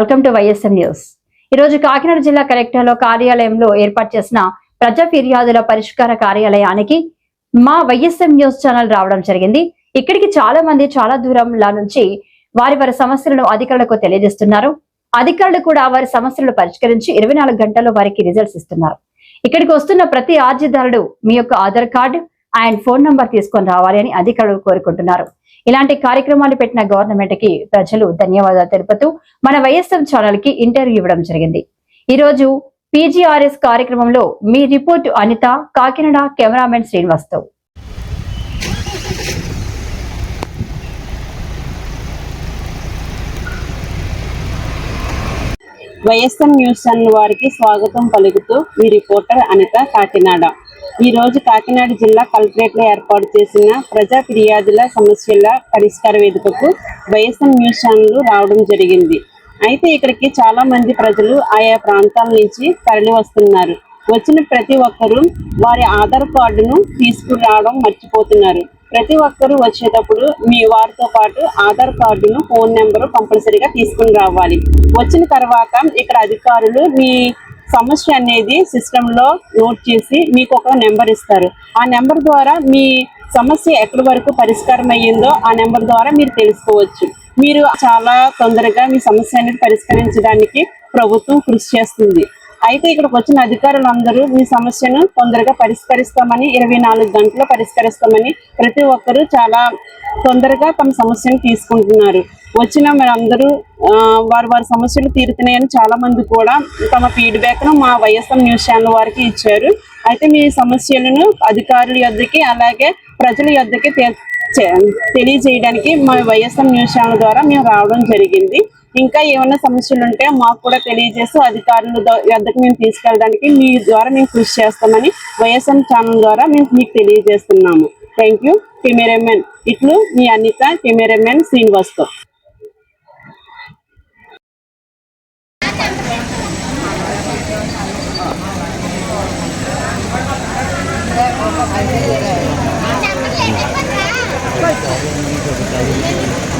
Welcome to YSM news. ఈరోజు కాకినాడ జిల్లా కలెక్టర్లో కార్యాలయంలో ఏర్పాటు చేసిన ప్రజా ఫిర్యాదుల పరిష్కార కార్యాలయానికి మా వైఎస్ఎం న్యూస్ ఛానల్ రావడం జరిగింది. ఇక్కడికి చాలా మంది చాలా దూరంలా నుంచి వారి వారి సమస్యలను అధికారులకు తెలియజేస్తున్నారు. అధికారులు కూడా వారి సమస్యలను పరిష్కరించి ఇరవై నాలుగు గంటల్లో వారికి రిజల్ట్స్ ఇస్తున్నారు. ఇక్కడికి వస్తున్న ప్రతి ఆర్జీదారుడు మీ యొక్క ఆధార్ కార్డు ఆయన ఫోన్ నంబర్ తీసుకొని రావాలి అని అధికారులు కోరుకుంటున్నారు. ఇలాంటి కార్యక్రమాలు పెట్టిన గవర్నమెంట్కి ప్రజలు ధన్యవాదాలు తెలుపుతూ మన వైఎస్ఎం ఛానల్కి ఇంటర్వ్యూ ఇవ్వడం జరిగింది. ఈ రోజు పీజీఆర్ఎస్ కార్యక్రమంలో మీ రిపోర్ట్ అనిత కాకినాడ కెమెరామెన్ శ్రీనివాస్తో. వైఎస్ఆర్ న్యూస్ ఛానల్ వారికి స్వాగతం పలుకుతూ మీ రిపోర్టర్ అనిత కాకినాడ. ఈ రోజు కాకినాడ జిల్లా కలెక్టరేట్లో ఏర్పాటు చేసిన ప్రజా ఫిర్యాదుల సమస్యల పరిష్కార వేదికకు వైఎస్ఎన్ న్యూస్ ఛానల్ రావడం జరిగింది. అయితే ఇక్కడికి చాలా మంది ప్రజలు ఆయా ప్రాంతాల నుంచి తరలి వస్తున్నారు. వచ్చిన ప్రతి ఒక్కరూ వారి ఆధార్ కార్డును తీసుకురావడం మర్చిపోతున్నారు. ప్రతి ఒక్కరూ వచ్చేటప్పుడు మీ వారితో పాటు ఆధార్ కార్డును ఫోన్ నెంబరు కంపల్సరీగా తీసుకుని రావాలి. వచ్చిన తర్వాత ఇక్కడ అధికారులు మీ సమస్య అనేది సిస్టంలో నోట్ చేసి మీకు ఒక నెంబర్ ఇస్తారు. ఆ నెంబర్ ద్వారా మీ సమస్య ఎక్కడి వరకు పరిష్కారం అయ్యిందో ఆ నెంబర్ ద్వారా మీరు తెలుసుకోవచ్చు. మీరు చాలా తొందరగా మీ సమస్య అనేది పరిష్కరించడానికి ప్రభుత్వం కృషి చేస్తుంది. అయితే ఇక్కడికి వచ్చిన అధికారులు అందరూ మీ సమస్యను తొందరగా పరిష్కరిస్తామని ఇరవై నాలుగు గంటల్లో పరిష్కరిస్తామని ప్రతి ఒక్కరూ చాలా తొందరగా తమ సమస్యను తీసుకుంటున్నారు. వచ్చిన మీరందరూ వారు వారి వారి సమస్యలు తీరుతున్నాయని చాలా మంది కూడా తమ ఫీడ్బ్యాక్ను మా వైఎస్ఎం న్యూస్ ఛానల్ వారికి ఇచ్చారు. అయితే మీ సమస్యలను అధికారుల యొద్దకి అలాగే ప్రజల యొద్దకి తె- తెలియజేయడానికి మా వైఎస్ఎం న్యూస్ ఛానల్ ద్వారా మేము రావడం జరిగింది. ఇంకా ఏమైనా సమస్యలు ఉంటే మాకు కూడా తెలియజేస్తూ అధికారుల వద్దకు మేము తీసుకెళ్ళడానికి మీ ద్వారా మేము కృషి చేస్తామని వైఎస్ఎం ఛానల్ ద్వారా మేము మీకు తెలియజేస్తున్నాము. Thank you. కెమెరామెన్ ఇట్లు మీ అనిత కెమెరామెన్ శ్రీనివాస్తో.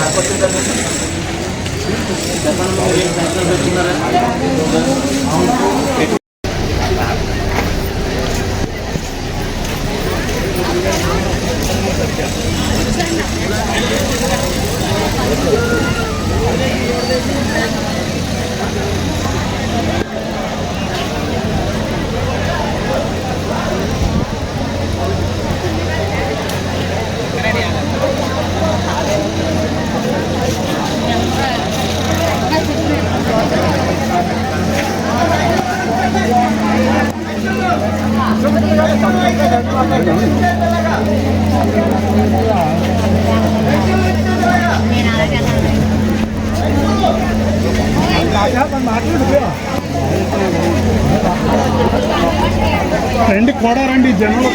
তারপর থেকে రండి కూడా రండి జనంలో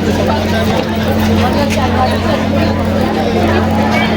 Thank you.